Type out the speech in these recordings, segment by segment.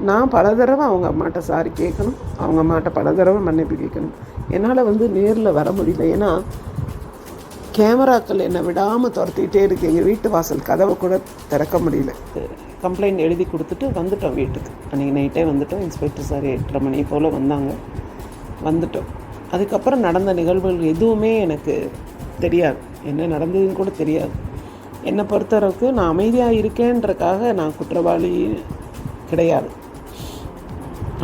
நான் பல தடவை அவங்க அம்மாட்ட சாரி கேட்கணும். அவங்க அம்மாட்ட பல தடவை மன்னிப்பு கேட்கணும். என்னால் வந்து நேரில் வர முடியல. ஏன்னா கேமராக்கள் என்னை விடாமல் துரத்திக்கிட்டே இருக்கு. எங்கள் வீட்டு வாசல் கதவை கூட திறக்க முடியல. கம்ப்ளைண்ட் எழுதி கொடுத்துட்டு வந்துட்டோம் வீட்டுக்கு. அன்றைக்கி நைட்டே வந்துட்டோம். இன்ஸ்பெக்டர் சார் எட்டரை மணி போல் வந்தாங்க. வந்துட்டோம். அதுக்கப்புறம் நடந்த நிகழ்வுகள் எதுவுமே எனக்கு தெரியாது. என்ன நடந்ததுன்னு கூட தெரியாது. என்னை பொறுத்தளவுக்கு நான் அமைதியாக இருக்கேன்றக்காக நான் குற்றவாளி கிடையாது.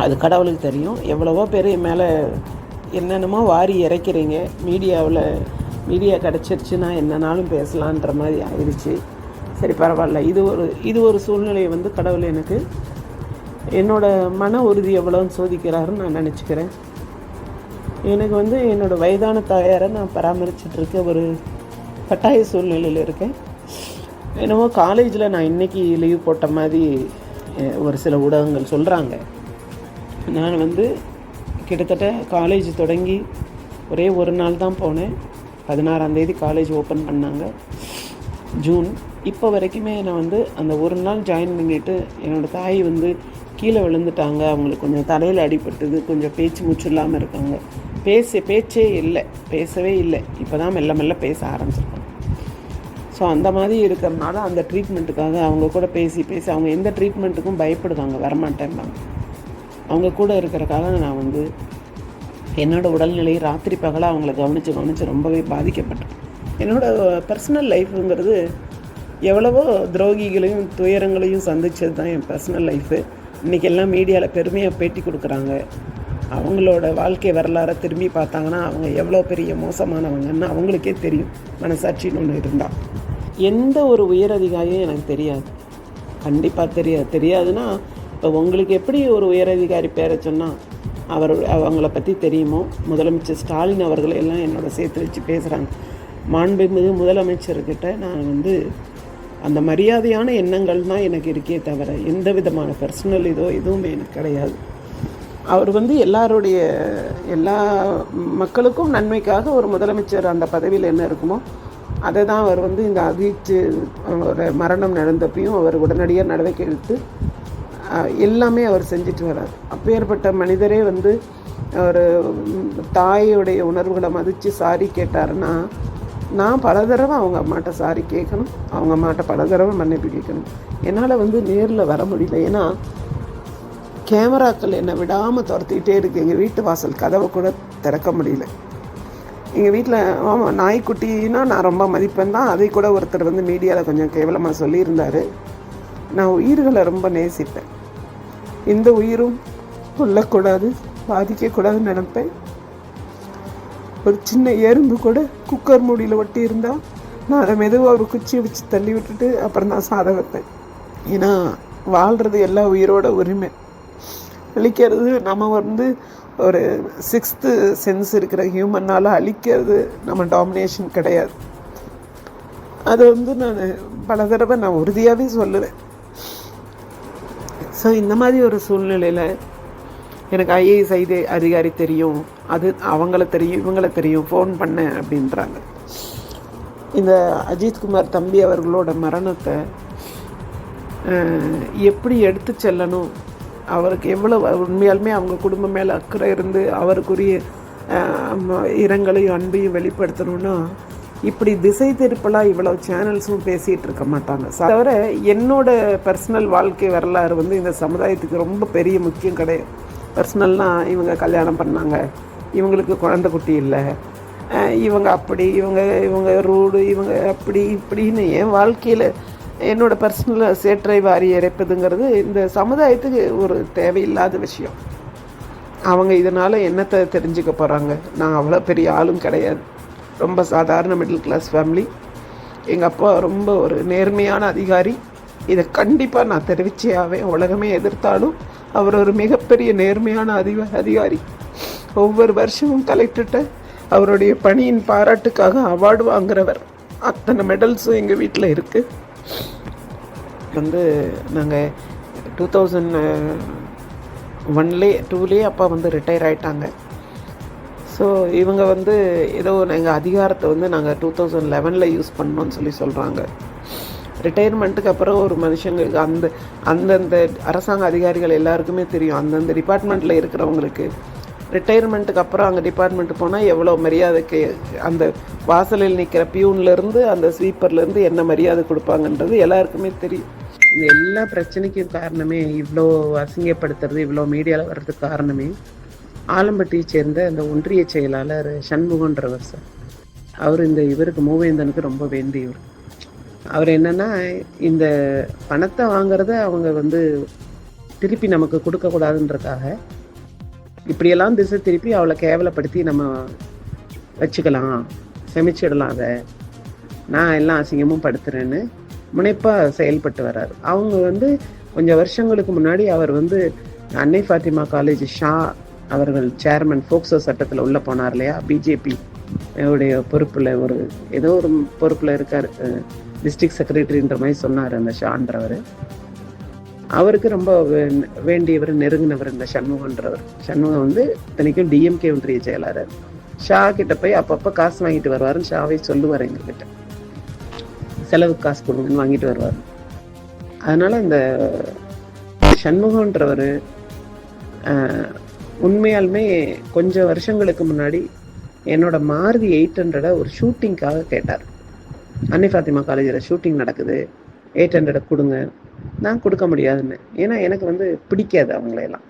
அது கடவுளுக்கு தெரியும். எவ்வளவோ பேர் என் மேலே என்னென்னமோ வாரி இறைக்கிறீங்க. மீடியாவில் மீடியா கிடச்சிருச்சுன்னா என்னன்னாலும் பேசலான்ற மாதிரி ஆயிடுச்சு சரி பரவாயில்ல. இது ஒரு இது ஒரு சூழ்நிலையை வந்து கடவுள் எனக்கு என்னோட மன உறுதி எவ்வளோன்னு சோதிக்கிறாருன்னு நான் நினச்சிக்கிறேன். எனக்கு வந்து என்னோடய வயதான தாயாரை நான் பராமரிச்சிட்ருக்க ஒரு கட்டாய சூழ்நிலையில் இருக்கேன். என்னவோ காலேஜில் நான் இன்றைக்கி லீவ் போட்ட மாதிரி ஒரு சில ஊடகங்கள் சொல்கிறாங்க நான் வந்து கிட்டத்தட்ட காலேஜ் தொடங்கி ஒரே ஒரு நாள் தான் போனேன். பதினாறாம் தேதி காலேஜ் ஓப்பன் பண்ணாங்க. ஜூன் இப்போ வரைக்குமே நான் வந்து அந்த ஒரு நாள் ஜாயின் பண்ணிட்டு என்னோடய தாய் வந்து கீழே விழுந்துட்டாங்க. அவங்களுக்கு கொஞ்சம் தலையில் அடிபட்டது. கொஞ்சம் பேச்சு மூச்சு இல்லாமல் இருக்காங்க. பேச பேச்சே இல்லை. பேசவே இல்லை. இப்போ தான் மெல்ல மெல்ல பேச ஆரம்பிச்சிருக்காங்க. ஸோ அந்த மாதிரி இருக்கிறனால அந்த ட்ரீட்மெண்ட்டுக்காக அவங்க கூட பேசி பேசி அவங்க எந்த ட்ரீட்மெண்ட்டுக்கும் பயப்படுவாங்க. வரமாட்டேன்பாங்க. அவங்க கூட இருக்கிறக்காக நான் வந்து என்னோடய உடல்நிலை ராத்திரி பகலாக அவங்கள கவனித்து கவனித்து ரொம்பவே பாதிக்கப்பட்டேன். என்னோட பர்சனல் லைஃப்புங்கிறது எவ்வளவோ துரோகிகளையும் துயரங்களையும் சந்தித்தது தான் என் பர்சனல் லைஃபு இன்றைக்கி எல்லாம் மீடியாவில் பெருமையாக பேட்டி கொடுக்குறாங்க. அவங்களோட வாழ்க்கை வரலாறை திரும்பி பார்த்தாங்கன்னா அவங்க எவ்வளோ பெரிய மோசமானவங்கன்னு அவங்களுக்கே தெரியும். மனசாட்சின்னு ஒன்று இருந்தால் எந்த ஒரு உயரதிகாரியும் எனக்கு தெரியாது. கண்டிப்பாக தெரியாது. தெரியாதுன்னா இப்போ உங்களுக்கு எப்படி ஒரு உயரதிகாரி பேரை சொன்னால் அவர் அவங்கள பற்றி தெரியுமோ? முதலமைச்சர் ஸ்டாலின் அவர்களை எல்லாம் என்னோட சேர்த்து வச்சு பேசுகிறாங்க மாண்புமிகு முதலமைச்சர்கிட்ட நான் வந்து அந்த மரியாதையான எண்ணங்கள் தான் எனக்கு இருக்கே தவிர எந்த விதமான பர்சனல் இதோ எதுவுமே எனக்கு கிடையாது. அவர் வந்து எல்லாருடைய எல்லா மக்களுக்கும் நன்மைக்காக ஒரு முதலமைச்சர் அந்த பதவியில் என்ன இருக்குமோ அதை தான் அவர் வந்து இந்த அதிர்ச்சி ஒரு மரணம் நடந்தப்பையும் அவர் உடனடியாக நடவடிக்கை எடுத்து எல்லாமே அவர் செஞ்சுட்டு வரார் அப்பேற்பட்ட மனிதரே வந்து ஒரு தாயுடைய தாயோடைய உணர்வுகளை மதித்து சாரி கேட்டாருன்னா நான் பல தடவை அவங்க அம்மாட்ட சாரி கேட்கணும் அவங்க அம்மாட்ட பல தடவை மன்னிப்பு கேட்கணும். என்னால் வந்து நேரில் வர முடியல. ஏன்னா கேமராக்கள் என்னை விடாமல் துரத்திக்கிட்டே இருக்குது எங்கள் வீட்டு வாசல் கதவை கூட திறக்க முடியல. எங்கள் வீட்டில் ஆமாம் நாய்க்குட்டினா நான் ரொம்ப மதிப்பேன் தான். அதை கூட ஒருத்தர் வந்து மீடியாவில் கொஞ்சம் கேவலமாக சொல்லியிருந்தார். நான் உயிர்களை ரொம்ப நேசிப்பேன். எந்த உயிரும் கொல்லக்கூடாது பாதிக்கக்கூடாதுன்னு நினைப்பேன். ஒரு சின்ன எறும்பு கூட குக்கர் மூடியில் ஒட்டி இருந்தால் நான் அதை மெதுவாக ஒரு குச்சியை வச்சு தள்ளி விட்டுட்டு அப்புறம் தான் சாதம் வைப்பேன். ஏன்னா வாழ்கிறது எல்லா உயிரோட உரிமை. அழிக்கிறது நம்ம வந்து ஒரு சிக்ஸ்த்து சென்ஸ் இருக்கிற ஹியூமனால் அழிக்கிறது நம்ம டாமினேஷன் கிடையாது. அது வந்து நான் பல தடவை நான் உறுதியாகவே சொல்லுவேன். ஸோ இந்த மாதிரி ஒரு சூழ்நிலையில் எனக்கு ஐஏஎஸ் ஐதே அதிகாரி தெரியும். அது அவங்கள தெரியும் இவங்கள தெரியும். ஃபோன் பண்ணேன் அப்படின்றாங்க. இந்த அஜித்குமார் தம்பி அவர்களோட மரணத்தை எப்படி எடுத்து செல்லணும்? அவருக்கு எவ்வளோ உண்மையாலுமே அவங்க குடும்பம் மேலே அக்கறை இருந்து அவருக்குரிய இரங்கலையும் அன்பையும் வெளிப்படுத்தணும்னா இப்படி திசை திருப்பலாக இவ்வளோ சேனல்ஸும் பேசிகிட்டு இருக்க மாட்டாங்க. தவிர என்னோட பர்சனல் வாழ்க்கை வரலாறு வந்து இந்த சமுதாயத்துக்கு ரொம்ப பெரிய முக்கியம் கிடையாது. பர்சனல்னால் இவங்க கல்யாணம் பண்ணாங்க இவங்களுக்கு குழந்தை குட்டி இல்லை இவங்க அப்படி இவங்க இவங்க ரூடு இவங்க அப்படி இப்படின்னு என் வாழ்க்கையில் என்னோடய பர்சனல் சேற்றை வாரி இறைப்பதுங்கிறது இந்த சமுதாயத்துக்கு ஒரு தேவையில்லாத விஷயம். அவங்க இதனால் என்னத்தை தெரிஞ்சுக்க போகிறாங்க நான் அவ்வளோ பெரிய ஆளும் கிடையாது. ரொம்ப சாதாரண மிடில் கிளாஸ் ஃபேமிலி எங்கள் அப்பா ரொம்ப ஒரு நேர்மையான அதிகாரி. இதை கண்டிப்பாக நான் தெரிவிச்சே ஆவேன் உலகமே எதிர்த்தாலும் அவர் ஒரு மிகப்பெரிய நேர்மையான அதிக அதிகாரி. ஒவ்வொரு வருஷமும் கலெக்டர்கிட்ட அவருடைய பணியின் பாராட்டுக்காக அவார்டு வாங்குறவர். அத்தனை மெடல்ஸும் எங்கள் வீட்டில் இருக்குது வந்து நாங்கள் டூ தௌசண்ட் ஒன்லே டூலே அப்பா வந்து ரிட்டையர் ஆகிட்டாங்க ஸோ இவங்க வந்து ஏதோ எங்கள் அதிகாரத்தை வந்து நாங்கள் டூ தௌசண்ட் லெவனில் யூஸ் பண்ணோம்னு சொல்லி சொல்கிறாங்க ரிட்டையர்மெண்ட்டுக்கு அப்புறம் ஒரு மனுஷங்களுக்கு அந்த அந்தந்த அரசாங்க அதிகாரிகள் எல்லாருக்குமே தெரியும். அந்தந்த டிபார்ட்மெண்ட்டில் இருக்கிறவங்களுக்கு. ரிட்டையர்மெண்ட்டுக்கு அப்புறம் அங்கே டிபார்ட்மெண்ட் போனால் எவ்வளோ மரியாதைக்கு அந்த வாசலில் நிற்கிற பியூன்லேருந்து அந்த ஸ்வீப்பர்லேருந்து என்ன மரியாதை கொடுப்பாங்கன்றது எல்லாருக்குமே தெரியும். இந்த எல்லா பிரச்சனைக்கும் காரணமே இவ்வளோ அசிங்கப்படுத்துறது இவ்வளோ மீடியாவில் வர்றதுக்கு காரணமே ஆலம்பட்டியை சேர்ந்த அந்த ஒன்றிய செயலாளர் சண்முகன்றவர் சார். அவர் இந்த இவருக்கு மூவேந்தனுக்கு ரொம்ப வேண்டியவர். அவர் என்னன்னா இந்த பணத்தை வாங்குறத அவங்க வந்து திருப்பி நமக்கு கொடுக்கக்கூடாதுன்றதுக்காக இப்படியெல்லாம் திசை திருப்பி அவளை கேவலப்படுத்தி நம்ம வச்சுக்கலாம் செமிச்சிடலாம் அதை. நான் எல்லாம் அசிங்கமும் படுத்துறேன்னு முனைப்பாக செயல்பட்டு வர்றார். அவங்க வந்து கொஞ்சம் வருஷங்களுக்கு முன்னாடி அவர் வந்து அன்னை ஃபாத்திமா காலேஜ் ஷா அவர்கள் சேர்மன் ஃபோக்சோ சட்டத்தில் உள்ளே போனார் இல்லையா? பிஜேபி உடைய பொறுப்பில் ஒரு ஏதோ ஒரு பொறுப்பில் இருக்கார். டிஸ்ட்ரிக்ட் செக்ரட்டரின்ற மாதிரி சொன்னார் அந்த ஷான்றவர் அவருக்கு ரொம்ப வே- வேண்டியவர் நெருங்கினவர் இந்த சண்முகன்றவர். சண்முகம் வந்து இத்தனைக்கும் டிஎம்கே ஒன்றிய செயலாளர். ஷா கிட்ட போய் அப்பப்போ காசு வாங்கிட்டு வருவாருன்னு ஷாவே சொல்லுவார் எங்ககிட்ட. செலவுக்கு காசு கொடுங்கன்னு வாங்கிட்டு வருவார். அதனால இந்த சண்முகன்றவர் உண்மையாலுமே கொஞ்சம் வருஷங்களுக்கு முன்னாடி என்னோட மாருதி எயிட் ஹண்ட்ரடை ஒரு ஷூட்டிங்க்காக கேட்டார். அன்னை ஃபாத்திமா காலேஜில் ஷூட்டிங் நடக்குது. எயிட் ஹண்ட்ரடை கொடுங்க. நான் கொடுக்க முடியாதுன்னு. ஏன்னா எனக்கு வந்து பிடிக்காது அவங்களையெல்லாம்